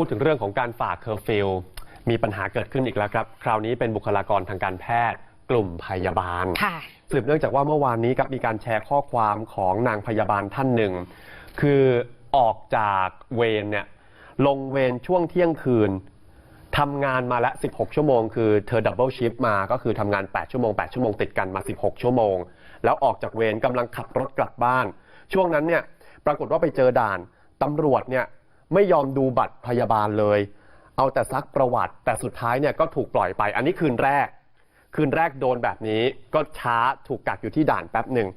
พูดถึงเรื่องของการฝ่าเคอร์ฟิวมีปัญหาเกิดขึ้นอีกแล้วครับ คราวนี้เป็นบุคลากรทางการแพทย์กลุ่มพยาบาลค่ะสืบเนื่องจากว่าเมื่อวานนี้ครับมีการแชร์ข้อความของนางพยาบาลท่านหนึ่ง คือออกจากเวรเนี่ยลงเวรช่วงเที่ยงคืนทำงานมาแล้ว16 ชั่วโมง คือเธอดับเบิลชิฟมาก็คือทำงาน 8 ชั่วโมง 8 ชั่วโมงติดกันมา 16 ชั่วโมง แล้วออกจากเวรกำลังขับรถกลับบ้าน ช่วงนั้นเนี่ยปรากฏว่าไปเจอด่านตำรวจเนี่ย ไม่ยอมดูบัตรพยาบาลเลย เอาแต่ซักประวัติ แต่สุดท้ายเนี่ยก็ถูกปล่อยไป อันนี้คืนแรก คืนแรกโดนแบบนี้ก็ช้าถูกกักอยู่ที่ด่านแป๊บหนึ่ง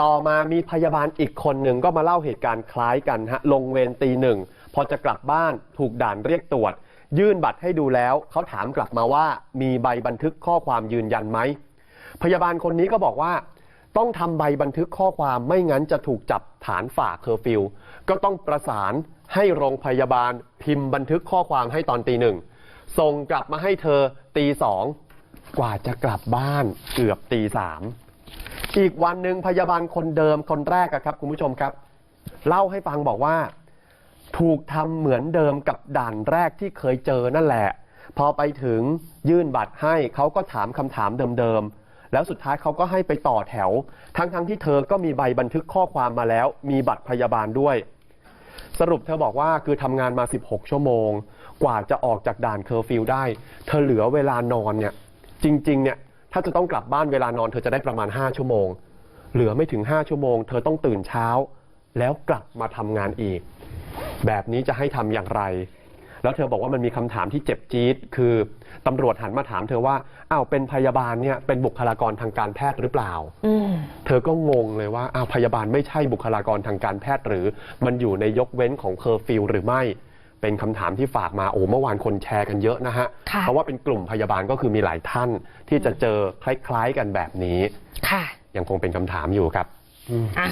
ต่อมามีพยาบาลอีกคนหนึ่งก็มาเล่าเหตุการณ์คล้ายกันฮะลงเวรตีหนึ่งพอจะกลับบ้านถูกด่านเรียกตรวจ ยื่นบัตรให้ดูแล้ว เขาถามกลับมาว่ามีใบบันทึกข้อความยืนยันไหมพยาบาลคนนี้ก็บอกว่า ต้องทำใบบันทึกข้อความไม่งั้นจะถูกจับฐานฝ่าเคอร์ฟิวก็ต้องประสานให้โรงพยาบาลพิมพ์บันทึกข้อความให้ตอนตีหนึ่งส่งกลับมาให้เธอตีสองกว่าจะกลับบ้านเกือบตีสามอีกวันหนึ่งพยาบาลคนเดิมคนแรกอะครับคุณผู้ชมครับ เล่าให้ฟังบอกว่า ถูกทำเหมือนเดิมกับด่านแรกที่เคยเจอนั่นแหละ พอไปถึงยื่นบัตรให้เขาก็ถามคำถามเดิม แล้วสุดท้ายเขาก็ให้ไปต่อแถว ทั้งๆที่เธอก็มีใบบันทึกข้อความมาแล้ว มีบัตรพยาบาลด้วย สรุปเธอบอกว่าคือทำงานมา 16 ชั่วโมง กว่าจะออกจากด่านเคอร์ฟิวได้ เธอเหลือเวลานอนเนี่ยจริงๆเนี่ยถ้าจะต้องกลับบ้านเวลานอนเธอจะได้ประมาณ 5 ชั่วโมง เหลือไม่ถึง 5 ชั่วโมง เธอต้องตื่นเช้า แล้วกลับมาทำงานอีก แบบนี้จะให้ทำอย่างไร แล้วเธอบอกว่ามันมีคำถามที่เจ็บจี๊ดคือตำรวจหันมาถามเธอว่าอ้าวเป็นพยาบาลเนี่ยเป็นบุคลากรทางการแพทย์หรือเปล่า อืม เธอก็งงเลยว่าอ้าวพยาบาลไม่ใช่บุคลากรทางการแพทย์หรือ มันอยู่ในยกเว้นของเคอร์ฟิวหรือไม่ เป็นคำถามที่ฝากมาโอ้เมื่อวานคนแชร์กันเยอะนะฮะ ค่ะ เพราะว่าเป็นกลุ่มพยาบาลก็คือมีหลายท่านที่จะเจอคล้ายๆกันแบบนี้ ค่ะยังคงเป็นคำถามอยู่ครับอ้าว